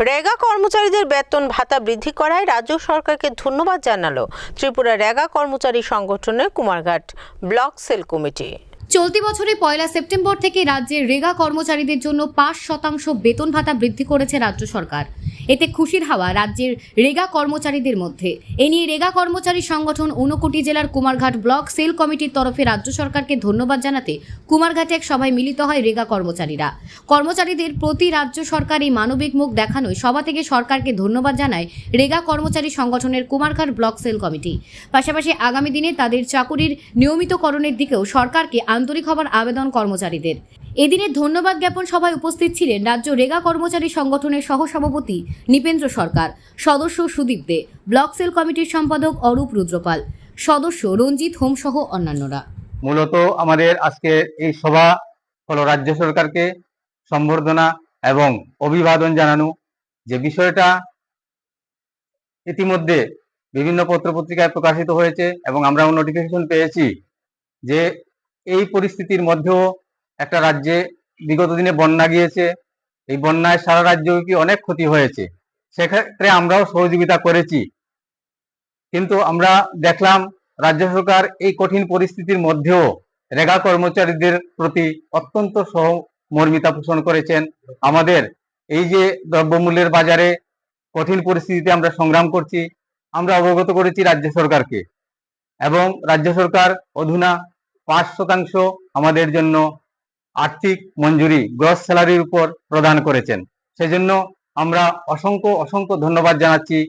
রেগা কর্মচারীদের বেতন ভাতা বৃদ্ধি করায় রাজ্য সরকারকে ধন্যবাদ জানালো ত্রিপুরা রেগা কর্মচারী সংগঠনের কুমারঘাট ব্লক সেল কমিটি। চলতি বছরে পয়লা সেপ্টেম্বর থেকে রাজ্যের রেগা কর্মচারীদের জন্য পাঁচ শতাংশ বেতন ভাতা বৃদ্ধি করেছে রাজ্য সরকার। এতে খুশির হাওয়া রাজ্যের রেগা কর্মচারীদের মধ্যে। এ নিয়ে রেগা কর্মচারী সংগঠন ঊনকোটি জেলার কুমারঘাট ব্লক সেল কমিটির তরফে রাজ্য সরকারকে ধন্যবাদ জানাতে কুমারঘাটে এক সভায় মিলিত হয় রেগা কর্মচারীরা। কর্মচারীদের প্রতি রাজ্য সরকার এই মানবিক মুখ দেখানোয় সভা থেকে সরকারকে ধন্যবাদ জানায় রেগা কর্মচারী সংগঠনের কুমারঘাট ব্লক সেল কমিটি। পাশাপাশি আগামী দিনে তাদের চাকুরির নিয়মিতকরণের দিকেও সরকারকে আন্তরিক হবার আবেদন কর্মচারীদের। এদিনের ধন্যবাদ জ্ঞাপন সভায় উপস্থিত ছিলেন রাজ্য রেগা কর্মচারী সংগঠনের সহসভাপতি নিপেন্দ্র সরকার, সদস্য সুদীপ দে, ব্লক সেল কমিটির সম্পাদক অরূপ রুদ্রপাল, সদস্য রঞ্জিত হোম সহ অন্যান্যরা। মূলত আমাদের আজকে এই সভা হলো রাজ্য সরকারকে সম্বর্ধনা এবং অভিবাদন জানানো। যে বিষয়টা ইতিমধ্যে বিভিন্ন পত্রপত্রিকায় প্রকাশিত হয়েছে এবং আমরাও নোটিফিকেশন পেয়েছি যে এই পরিস্থিতির মধ্যেও একটা রাজ্যে বিগত দিনে বন্যা গিয়েছে। এই বন্যায় সারা রাজ্যব্যাপী অনেক ক্ষতি হয়েছে। সেক্ষেত্রে আমরাও সহযোগিতা করেছি। কিন্তু আমরা দেখলাম রাজ্য সরকার এই কঠিন পরিস্থিতির মধ্যেও রেগা কর্মচারীদের প্রতি অত্যন্ত সহমর্মিতা পোষণ করেছেন। আমাদের এই যে দ্রব্যমূল্যের বাজারে কঠিন পরিস্থিতিতে আমরা সংগ্রাম করছি, আমরা অবগত করেছি রাজ্য সরকারকে। এবং রাজ্য সরকার অধুনা পাঁচ শতাংশ আমাদের জন্য আর্থিক মঞ্জুরি গ্রস স্যালারির উপর প্রদান করেছেন। সেজন্য আমরা অসংখ্য অসংখ্য ধন্যবাদ জানাচ্ছি।